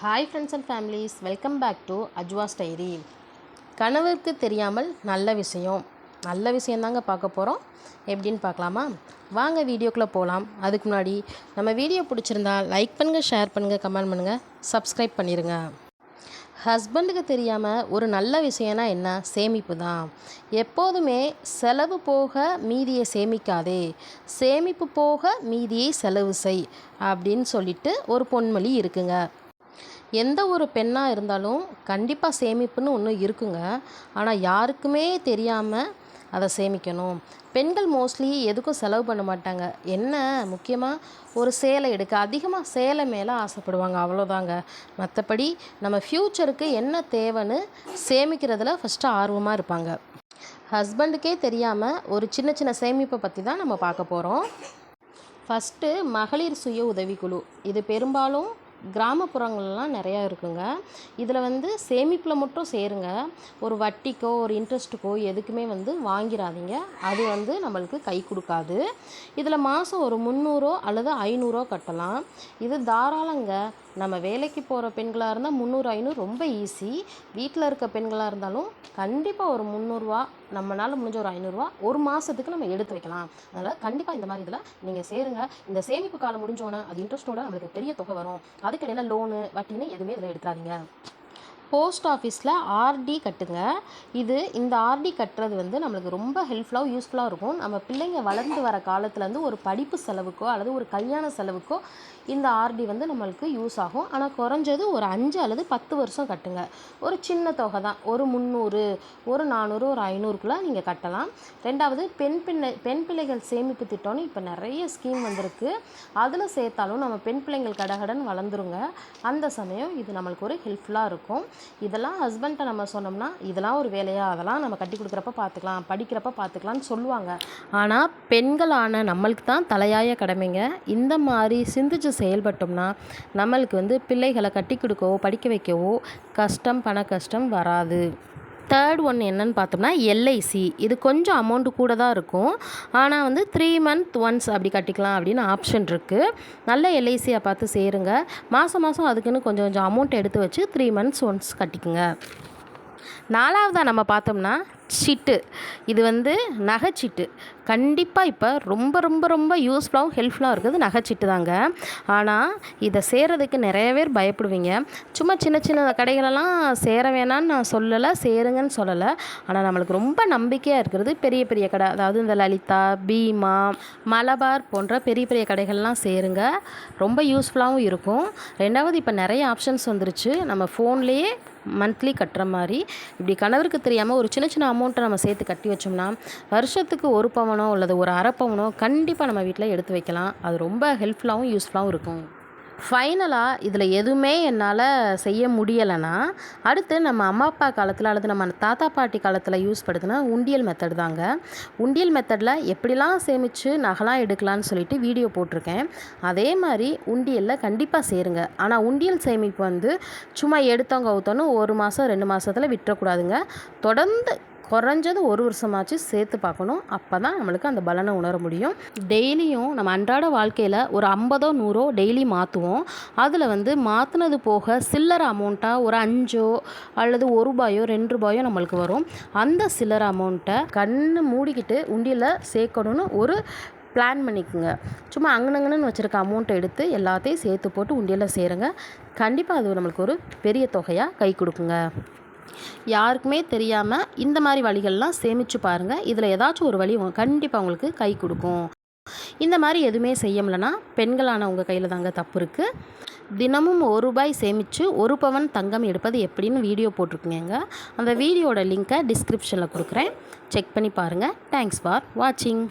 Hi friends and families welcome back to Ajwas diary கணவருக்கு தெரியாமல் நல்ல விஷயம். நல்ல விஷயந்தாங்க பார்க்க போகிறோம் எப்படின்னு பார்க்கலாமா? வாங்க வீடியோக்குள்ளே போகலாம் அதுக்கு முன்னாடி நம்ம வீடியோ பிடிச்சிருந்தா லைக் பண்ணுங்கள் ஷேர் பண்ணுங்கள் கமெண்ட் பண்ணுங்கள் சப்ஸ்கிரைப் பண்ணிடுங்க ஹஸ்பண்டுக்கு தெரியாமல் ஒரு நல்ல விஷயம்னா என்ன? சேமிப்பு தான். எப்போதுமே செலவு போக மீதியை சேமிக்காதே. சேமிப்பு போக மீதியை செலவு செய் அப்படின்னு சொல்லிட்டு ஒரு பொன்மொழி இருக்குங்க. எந்த ஒரு பெண்ணாக இருந்தாலும் கண்டிப்பாக சேமிப்புன்னு ஒன்று இருக்குங்க. ஆனால் யாருக்குமே தெரியாமல் அதை சேமிக்கணும். பெண்கள் மோஸ்ட்லி எதுக்கும் செலவு பண்ண மாட்டாங்க. என்ன முக்கியமாக ஒரு சேலை எடுக்க. அதிகமாக சேலை மேலே ஆசைப்படுவாங்க. அவ்வளோதாங்க மற்றபடி நம்ம ஃப்யூச்சருக்கு என்ன தேவைன்னு சேமிக்கிறதுல ஃபஸ்ட்டு ஆர்வமாக இருப்பாங்க. ஹஸ்பண்டுக்கே தெரியாமல் ஒரு சின்ன சின்ன சேமிப்பை பற்றி தான் நம்ம பார்க்க போகிறோம் ஃபஸ்ட்டு மகளிர் சுய உதவிக்குழு. இது பெரும்பாலும் கிராமப்புறங்கள்லாம் நிறையா இருக்குங்க. இதில் வந்து சேமிப்பில் மட்டும் சேருங்க. ஒரு வட்டிக்கோ ஒரு இன்ட்ரெஸ்ட்டுக்கோ எதுக்குமே வந்து வாங்கிடாதீங்க அது வந்து நம்மளுக்கு கை கொடுக்காது. இதில் மாதம் ஒரு முந்நூறோ அல்லது ஐநூறோ கட்டலாம். இது தாராளங்க. நம்ம வேலைக்கு போகிற பெண்களாக இருந்தால் முந்நூறு ஐநூறு ரொம்ப ஈஸி வீட்டில் இருக்க பெண்களாக இருந்தாலும் கண்டிப்பாக ஒரு முந்நூறுரூவா நம்மளால் முடிஞ்ச ஒரு ஐநூறுரூவா ஒரு மாதத்துக்கு நம்ம எடுத்து வைக்கலாம். அதனால் கண்டிப்பாக இந்த மாதிரி இதில் நீங்கள் சேருங்க. இந்த சேமிப்பு காலம் முடிஞ்சோன்னே அது இன்ட்ரெஸ்ட்டோட நம்மளுக்கு பெரிய தொகை வரும். அதுக்கு என்ன லோனு வட்டின்னு எதுவுமே இதில் எடுத்துறாதீங்க போஸ்ட் ஆஃபீஸில் ஆர்டி கட்டுங்க. இது இந்த ஆர்டி கட்டுறது வந்து நம்மளுக்கு ரொம்ப ஹெல்ப்ஃபுல்லாக யூஸ்ஃபுல்லாக இருக்கும். நம்ம பிள்ளைங்க வளர்ந்து வர காலத்துலேருந்து ஒரு படிப்பு செலவுக்கோ அல்லது ஒரு கல்யாண செலவுக்கோ இந்த ஆர்டி வந்து நம்மளுக்கு யூஸ் ஆகும். ஆனால் குறைஞ்சது ஒரு அஞ்சு அல்லது பத்து வருஷம் கட்டுங்க. ஒரு சின்ன தொகை தான். ஒரு முந்நூறு ஒரு நானூறு ஒரு ஐநூறுக்குள்ளே நீங்கள் கட்டலாம். ரெண்டாவது பெண் பிள்ளை பெண் பிள்ளைகள் சேமிப்பு திட்டம்னு இப்போ நிறைய ஸ்கீம் வந்திருக்கு. அதில் சேர்த்தாலும் நம்ம பெண் பிள்ளைங்கள் கடகடன் வளர்ந்துருங்க. அந்த சமயம் இது நம்மளுக்கு ஒரு ஹெல்ப்ஃபுல்லாக இருக்கும். இதெல்லாம் ஹஸ்பண்ட்டை நம்ம சொன்னோம்னா இதெல்லாம் ஒரு வேலையாக அதெல்லாம் நம்ம கட்டி கொடுக்குறப்ப பார்த்துக்கலாம் படிக்கிறப்ப பார்த்துக்கலாம்னு சொல்லுவாங்க. ஆனால் பெண்களான நம்மளுக்கு தான் தலையாய கடமைங்க. இந்த மாதிரி சிந்திச்சு செயல்பட்டோம்னா நம்மளுக்கு வந்து பிள்ளைகளை கட்டி கொடுக்கவோ படிக்க வைக்கவோ கஷ்டம் பண கஷ்டம் வராது. தேர்ட் ஒன் என்னன்னு பார்த்தோம்னா எல்ஐசி இது கொஞ்சம் அமௌண்ட்டு கூட தான் இருக்கும். ஆனால் வந்து த்ரீ மந்த் ஒன்ஸ் அப்படி கட்டிக்கலாம் அப்படின்னு ஆப்ஷன் இருக்குது நல்ல எல்ஐசியை பார்த்து சேருங்க. மாதம் மாதம் அதுக்குன்னு கொஞ்சம் கொஞ்சம் அமௌண்ட் எடுத்து வச்சு த்ரீ மந்த்ஸ் ஒன்ஸ் கட்டிக்குங்க. நாலாவதாக நம்ம பார்த்தோம்னா சிட்டு. இது வந்து நகைச்சீட்டு. கண்டிப்பாக இப்போ ரொம்ப ரொம்ப ரொம்ப யூஸ்ஃபுல்லாகவும் ஹெல்ப்ஃபுல்லாக இருக்குது நகைச்சீட்டு தாங்க ஆனால் இதை சேரதுக்கு நிறைய பேர் பயப்படுவீங்க. சும்மா சின்ன சின்ன கடைகளெல்லாம் சேர வேணான்னு நான் சொல்லலை சேருங்கன்னு சொல்லலை. ஆனால் நம்மளுக்கு ரொம்ப நம்பிக்கையாக இருக்கிறது பெரிய பெரிய கடை. அதாவது இந்த லலிதா பீமா மலபார் போன்ற பெரிய பெரிய கடைகள்லாம் சேருங்க. ரொம்ப யூஸ்ஃபுல்லாகவும் இருக்கும். ரெண்டாவது இப்போ நிறைய ஆப்ஷன்ஸ் வந்துருச்சு. நம்ம ஃபோன்லேயே மந்த்லி கட்டுற மாதிரி. இப்படி கணவருக்கு தெரியாமல் ஒரு சின்ன சின்ன அமௌண்ட்டை நம்ம சேர்த்து கட்டி வச்சோம்னா வருஷத்துக்கு ஒரு பவனோ அல்லது ஒரு அரை பவனோ கண்டிப்பாக நம்ம வீட்டில் எடுத்து வைக்கலாம். அது ரொம்ப ஹெல்ப்ஃபுல்லாகவும் யூஸ்ஃபுல்லாகவும் இருக்கும். ஃபைனலாக இதில் எதுவுமே என்னால் செய்ய முடியலைன்னா அடுத்து நம்ம அம்மா அப்பா காலத்தில் அல்லது நம்ம தாத்தா பாட்டி காலத்தில் யூஸ் படுத்தின உண்டியல் மெத்தட் தாங்க. உண்டியல் மெத்தடில் எப்படிலாம் சேமித்து நகலாம் எடுக்கலான்னு சொல்லிட்டு வீடியோ போட்டிருக்கேன். அதே மாதிரி உண்டியலில் கண்டிப்பாக சேருங்க. ஆனால் உண்டியல் சேமிப்பு வந்து சும்மா எடுத்தவங்க ஊற்றணும் ஒரு மாதம் ரெண்டு மாதத்தில் விட்டுறக்கூடாதுங்க. தொடர்ந்து குறைஞ்சது ஒரு வருஷமாச்சு சேர்த்து பார்க்கணும். அப்போ தான் நம்மளுக்கு அந்த பலனை உணர முடியும். டெய்லியும் நம்ம அன்றாட வாழ்க்கையில் ஒரு ஐம்பதோ நூறோ டெய்லி மாற்றுவோம் அதில் வந்து மாற்றினது போக சில்லறை அமௌண்ட்டாக ஒரு அஞ்சோ அல்லது ஒரு ரூபாயோ ரெண்டு ரூபாயோ நம்மளுக்கு வரும். அந்த சில்லறை அமௌண்ட்டை கண்ணு மூடிக்கிட்டு உண்டியில் சேர்க்கணும்னு ஒரு பிளான் பண்ணிக்கோங்க. சும்மா அங்கனங்கன்னு வச்சுருக்க அமௌண்ட்டை எடுத்து எல்லாத்தையும் சேர்த்து போட்டு உண்டியில் சேருங்க. கண்டிப்பாக அது நம்மளுக்கு ஒரு பெரிய தொகையாக கை கொடுக்குங்க. யாருக்குமே தெரியாமல் இந்த மாதிரி வழிகள்லாம் சேமித்து பாருங்கள் இதில் ஏதாச்சும் ஒரு வழி கண்டிப்பாக உங்களுக்கு கை கொடுக்கும். இந்த மாதிரி எதுவுமே செய்யலைன்னா பெண்களான உங்கள் கையில் தாங்க தப்பு இருக்குது தினமும் ஒரு ரூபாய் சேமித்து ஒரு பவன் தங்கம் எடுப்பது எப்படின்னு வீடியோ போட்டிருக்கீங்க அந்த வீடியோட லிங்க்கை டிஸ்கிரிப்ஷனில் கொடுக்குறேன். செக் பண்ணி பாருங்கள் தேங்க்ஸ் ஃபார் வாட்சிங்